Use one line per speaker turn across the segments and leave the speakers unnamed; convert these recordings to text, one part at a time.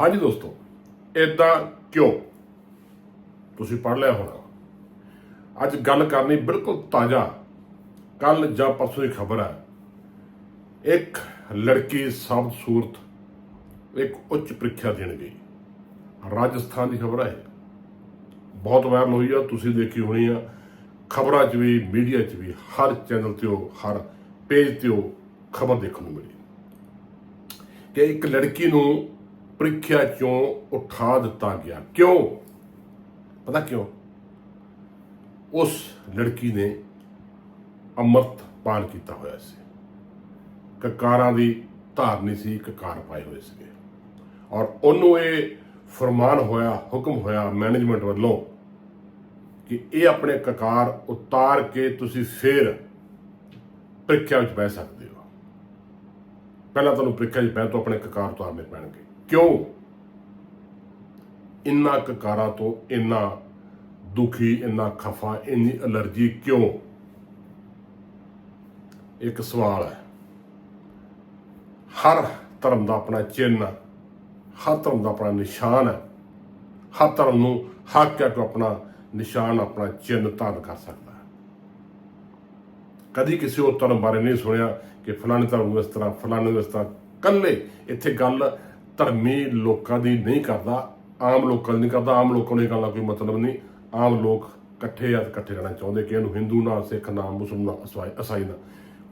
ਹਾਂਜੀ ਦੋਸਤੋ ਇਦਾਂ ਕਿਉਂ? ਤੁਸੀਂ ਪੜ੍ਹ ਲਿਆ ਹੋਣਾ। ਅੱਜ ਗੱਲ ਕਰਨੀ ਬਿਲਕੁਲ ਤਾਜ਼ਾ ਕੱਲ ਜਾਂ ਪਰਸੋਂ ਦੀ ਖਬਰ ਹੈ। ਇੱਕ ਲੜਕੀ ਸਾਬਤ ਸੂਰਤ ਇੱਕ ਉੱਚ ਪ੍ਰੀਖਿਆ ਦੇਣ ਗਈ। ਰਾਜਸਥਾਨ ਦੀ ਖਬਰ ਹੈ ਬਹੁਤ ਵਾਇਰਲ ਹੋਈ ਆ, ਤੁਸੀਂ ਦੇਖੀ ਹੋਣੀ ਆ। ਖਬਰਾਂ 'ਚ ਵੀ, ਮੀਡੀਆ 'ਚ ਵੀ, ਹਰ ਚੈਨਲ ਤੇ ਉਹ, ਹਰ ਪੇਜ ਤੇ ਉਹ ਖਬਰ ਦੇਖਣ ਨੂੰ ਮਿਲੀ। ਕਿ ਇੱਕ ਲੜਕੀ ਨੂੰ ਪ੍ਰੀਖਿਆ ਚੋਂ ਉਠਾ ਦਿੱਤਾ ਗਿਆ। ਕਿਉਂ? ਪਤਾ ਕਿਉਂ? ਉਸ ਲੜਕੀ ਨੇ ਅੰਮ੍ਰਿਤ ਪਾਨ ਕੀਤਾ ਹੋਇਆ ਸੀ। ਕਕਾਰਾਂ ਦੀ ਧਾਰਨੀ ਸੀ, ਕਕਾਰ ਪਾਏ ਹੋਏ ਸੀਗੇ। ਔਰ ਉਹਨੂੰ ਇਹ ਫਰਮਾਨ ਹੋਇਆ, ਹੁਕਮ ਹੋਇਆ ਮੈਨੇਜਮੈਂਟ ਵੱਲੋਂ ਕਿ ਇਹ ਆਪਣੇ ਕਕਾਰ ਉਤਾਰ ਕੇ ਤੁਸੀਂ ਫੇਰ ਪ੍ਰੀਖਿਆ ਵਿੱਚ ਬਹਿ ਸਕਦੇ ਹੋ। ਪਹਿਲਾਂ ਤੁਹਾਨੂੰ ਪ੍ਰੀਖਿਆ 'ਚ ਬਹਿ ਤੋਂ ਆਪਣੇ ਕਕਾਰ ਉਤਾਰਨੇ ਪੈਣਗੇ। ਕਿਉਂ? ਇੰਨਾ ਕਕਾਰਾਂ ਤੋਂ ਇੰਨਾ ਦੁਖੀ, ਇੰਨਾ ਖਫਾ, ਇੰਨੀ ਅਲਰਜੀ ਕਿਉਂ? ਇੱਕ ਸਵਾਲ ਹੈ। ਹਰ ਧਰਮ ਦਾ ਆਪਣਾ ਚਿੰਨ੍ਹ ਹਰ ਧਰਮ ਦਾ ਆਪਣਾ ਨਿਸ਼ਾਨ ਹੈ। ਹਰ ਧਰਮ ਨੂੰ ਹੱਕ ਹੈ ਕਿ ਆਪਣਾ ਨਿਸ਼ਾਨ, ਆਪਣਾ ਚਿੰਨ੍ਹ ਧਾਰਨ ਕਰ ਸਕਦਾ ਹੈ। ਕਦੀ ਕਿਸੇ ਹੋਰ ਧਰਮ ਬਾਰੇ ਨਹੀਂ ਸੁਣਿਆ ਕਿ ਫਲਾਣੇ ਧਰਮ ਨੂੰ ਇਸ ਤਰ੍ਹਾਂ, ਫਲਾਣੇ ਨੂੰ ਇਸ ਤਰ੍ਹਾਂ। ਕੱਲੇ ਇੱਥੇ ਗੱਲ ਧਰਮੀ ਲੋਕਾਂ ਦੀ ਨਹੀਂ ਕਰਦਾ, ਆਮ ਲੋਕਾਂ ਦੀ ਨਹੀਂ ਕਰਦਾ, ਆਮ ਲੋਕਾਂ ਨੂੰ ਇਹ ਗੱਲ ਦਾ ਕੋਈ ਮਤਲਬ ਨਹੀਂ। ਆਮ ਲੋਕ ਇਕੱਠੇ ਆ ਇਕੱਠੇ ਰਹਿਣਾ ਚਾਹੁੰਦੇ ਕਿ ਇਹਨੂੰ ਹਿੰਦੂ ਨਾ, ਸਿੱਖ ਨਾ, ਮੁਸਲਮਾਨ ਨਾ, ਇਸਾਈ ਨਾ।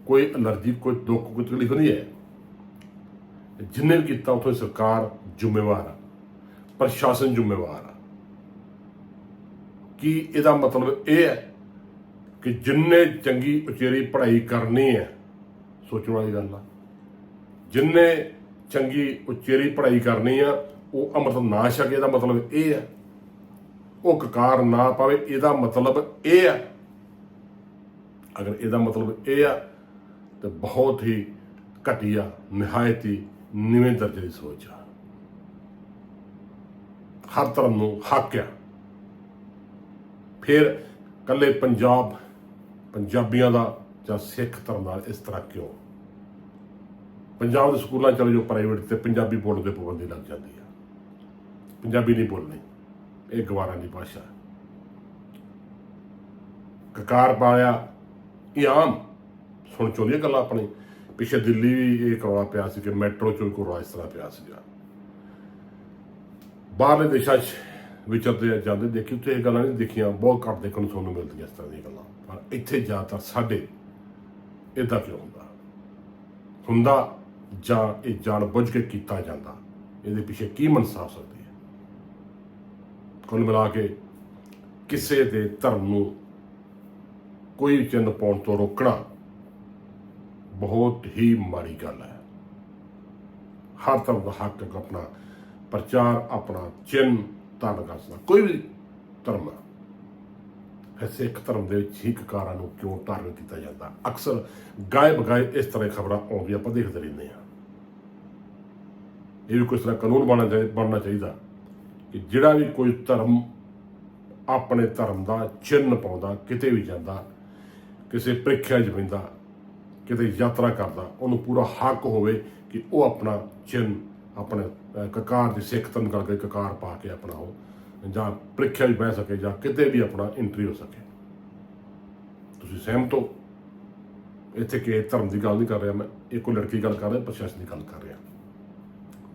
ਕੋਈ ਅਲਰਜੀ, ਕੋਈ ਦੁੱਖ, ਕੋਈ ਤਕਲੀਫ ਨਹੀਂ ਹੈ। ਜਿੰਨੇ ਵੀ ਕੀਤਾ, ਉਥੋਂ ਸਰਕਾਰ ਜ਼ਿੰਮੇਵਾਰ ਆ। ਪ੍ਰਸ਼ਾਸਨ ਜ਼ਿੰਮੇਵਾਰ ਆ। ਕੀ ਇਹਦਾ ਮਤਲਬ ਇਹ ਹੈ ਕਿ ਜਿੰਨੇ ਚੰਗੀ ਉਚੇਰੀ ਪੜ੍ਹਾਈ ਕਰਨੀ ਹੈ, ਸੋਚਣ ਵਾਲੀ ਗੱਲ ਆ। ਜਿੰਨੇ ਚੰਗੀ ਉਚੇਰੀ ਪੜ੍ਹਾਈ ਕਰਨੀ ਆ, ਉਹ ਅੰਮ੍ਰਿਤ ਨਾ ਛਕੇ ਇਹਦਾ ਮਤਲਬ ਇਹ ਹੈ ਉਹ ਕਕਾਰ ਨਾ ਪਾਵੇ, ਇਹਦਾ ਮਤਲਬ ਇਹ ਆ। ਅਗਰ ਇਹਦਾ ਮਤਲਬ ਇਹ ਆ, ਤੇ ਬਹੁਤ ਹੀ ਘਟੀਆ, ਨਿਹਾਇਤ ਹੀ ਨੀਵੇਂ ਦਰਜੇ ਦੀ ਸੋਚ ਆ। ਹਰ ਧਰਮ ਨੂੰ ਹੱਕ ਆ। ਫਿਰ ਕੱਲੇ ਪੰਜਾਬ, ਪੰਜਾਬੀਆਂ ਦਾ ਜਾਂ ਸਿੱਖ ਧਰਮ ਦਾ ਇਸ ਤਰ੍ਹਾਂ ਕਿਉਂ? ਪੰਜਾਬ ਦੇ ਸਕੂਲਾਂ ਚਲੇ ਜਾਓ ਪ੍ਰਾਈਵੇਟ ਤੇ ਪੰਜਾਬੀ ਬੋਲਣ 'ਤੇ ਪਾਬੰਦੀ ਲੱਗ ਜਾਂਦੀ ਆ। ਪੰਜਾਬੀ ਨਹੀਂ ਬੋਲਣੀ, ਇਹ ਗਵਾਰਾਂ ਦੀ ਭਾਸ਼ਾ। ਕਕਾਰ ਪਾਇਆ ਇਹ ਆਮ, ਸੁਣ ਚੋਲੀਆਂ ਗੱਲਾਂ ਆਪਣੀ। ਪਿੱਛੇ ਦਿੱਲੀ ਵੀ ਇਹ ਕਰਵਾ ਪਿਆ ਸੀ ਕਿ ਮੈਟਰੋ ਚੋਂ ਕੋਈ ਇਸ ਤਰ੍ਹਾਂ ਪਿਆ ਸੀਗਾ। ਬਾਹਰਲੇ ਦੇਸ਼ਾਂ 'ਚ ਵਿਚਰਦੇ ਜਾਂਦੇ ਦੇਖੀ, ਉੱਥੇ ਇਹ ਗੱਲਾਂ ਨਹੀਂ ਦੇਖੀਆਂ, ਬਹੁਤ ਘੱਟ ਦੇਖਣ ਨੂੰ ਸੁਣਨ ਨੂੰ ਮਿਲਦੀਆਂ ਇਸ ਤਰ੍ਹਾਂ ਦੀਆਂ ਗੱਲਾਂ। ਪਰ ਇੱਥੇ ਜ਼ਿਆਦਾਤਰ ਸਾਡੇ ਇਦਾਂ ਕਿਉਂ ਹੁੰਦਾ? ਹੁੰਦਾ ਜਾਂ ਇਹ ਜਾਣ ਬੁੱਝ ਕੇ ਕੀਤਾ ਜਾਂਦਾ, ਇਹਦੇ ਪਿੱਛੇ ਕੀ ਮਨਸਾ ਹੋ ਸਕਦੀ ਹੈ? ਕੁੱਲ ਮਿਲਾ ਕੇ ਕਿਸੇ ਦੇ ਧਰਮ ਨੂੰ ਕੋਈ ਚਿੰਨ ਪਾਉਣ ਤੋਂ ਰੋਕਣਾ ਬਹੁਤ ਹੀ ਮਾੜੀ ਗੱਲ ਹੈ। ਹਰ ਧਰਮ ਦਾ ਹੱਕ ਆਪਣਾ ਪ੍ਰਚਾਰ, ਆਪਣਾ ਚਿੰਨ ਧਾਰਨ ਕਰ ਸਕਦਾ ਕੋਈ ਵੀ ਧਰਮ ਹੈ। ਸਿੱਖ ਧਰਮ ਦੇ ਵਿੱਚ ਹੀ ਕਕਾਰਾਂ ਨੂੰ ਕਿਉਂ ਧਾਰਨ ਕੀਤਾ ਜਾਂਦਾ? ਅਕਸਰ ਗਾਇਬ ਗਾਇਬ ਇਸ ਤਰ੍ਹਾਂ ਖਬਰਾਂ ਆਉਂਦੀਆਂ ਆਪਾਂ ਦੇਖਦੇ ਰਹਿੰਦੇ ਹਾਂ। ਇਹ ਵੀ ਕੋਈ ਤਰ੍ਹਾਂ ਕਾਨੂੰਨ ਬਣਨਾ ਚਾਹੀਦਾ ਬਣਨਾ ਚਾਹੀਦਾ ਕਿ ਜਿਹੜਾ ਵੀ ਕੋਈ ਧਰਮ ਆਪਣੇ ਧਰਮ ਦਾ ਚਿੰਨ ਪਾਉਂਦਾ, ਕਿਤੇ ਵੀ ਜਾਂਦਾ, ਕਿਸੇ ਪ੍ਰੀਖਿਆ 'ਚ ਕਿਤੇ ਯਾਤਰਾ ਕਰਦਾ, ਉਹਨੂੰ ਪੂਰਾ ਹੱਕ ਹੋਵੇ ਕਿ ਉਹ ਆਪਣਾ ਚਿੰਨ ਆਪਣੇ ਕਕਾਰ ਦੀ ਸਿੱਖ ਧਰਮ ਕਰਕੇ ਕਕਾਰ ਪਾ ਕੇ ਆਪਣਾ ਉਹ ਜਾਂ ਪ੍ਰੀਖਿਆ 'ਚ ਬਹਿ ਸਕੇ ਜਾਂ ਕਿਤੇ ਵੀ ਆਪਣਾ ਇੰਟਰੀ ਹੋ ਸਕੇ। ਤੁਸੀਂ ਸਹਿਮਤ ਹੋ? ਇੱਥੇ ਕਿ ਧਰਮ ਦੀ ਗੱਲ ਨਹੀਂ ਕਰ ਰਿਹਾ ਮੈਂ, ਇਹ ਕੋਈ ਲੜਕੀ ਗੱਲ ਕਰ ਰਿਹਾ, ਪ੍ਰਸ਼ਾਸਨ ਦੀ ਗੱਲ ਕਰ ਰਿਹਾ।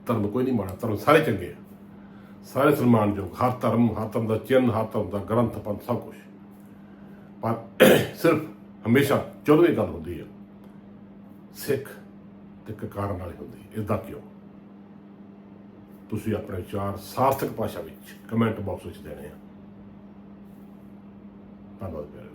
ਧਰਮ ਕੋਈ ਨਹੀਂ ਮਾੜਾ, ਧਰਮ ਸਾਰੇ ਚੰਗੇ ਆ। ਸਾਰੇ ਸਨਮਾਨਯੋਗ, ਹਰ ਧਰਮ ਹਰ ਧਰਮ ਦਾ ਚਿੰਨ ਹਰ ਧਰਮ ਦਾ ਗ੍ਰੰਥ, ਪੰਥ, ਸਭ ਕੁਝ ਪਰ ਸਿਰਫ ਹਮੇਸ਼ਾ ਚੌਦਵੀਂ ਗੱਲ ਹੁੰਦੀ ਹੈ। ਸਿੱਖ ਤੇ ਕਕਾਰ ਨਾਲ ਹੀ। ਹੁੰਦੀ ਇਦਾਂ ਕਿਉਂ ਤੁਸੀਂ ਆਪਣੇ ਵਿਚਾਰ ਸਾਰਥਕ ਭਾਸ਼ਾ ਵਿੱਚ ਕਮੈਂਟ ਬਾਕਸ ਵਿੱਚ ਦੇਣੇ ਆ। ਧੰਨਵਾਦ ਪਿਆਰੇ।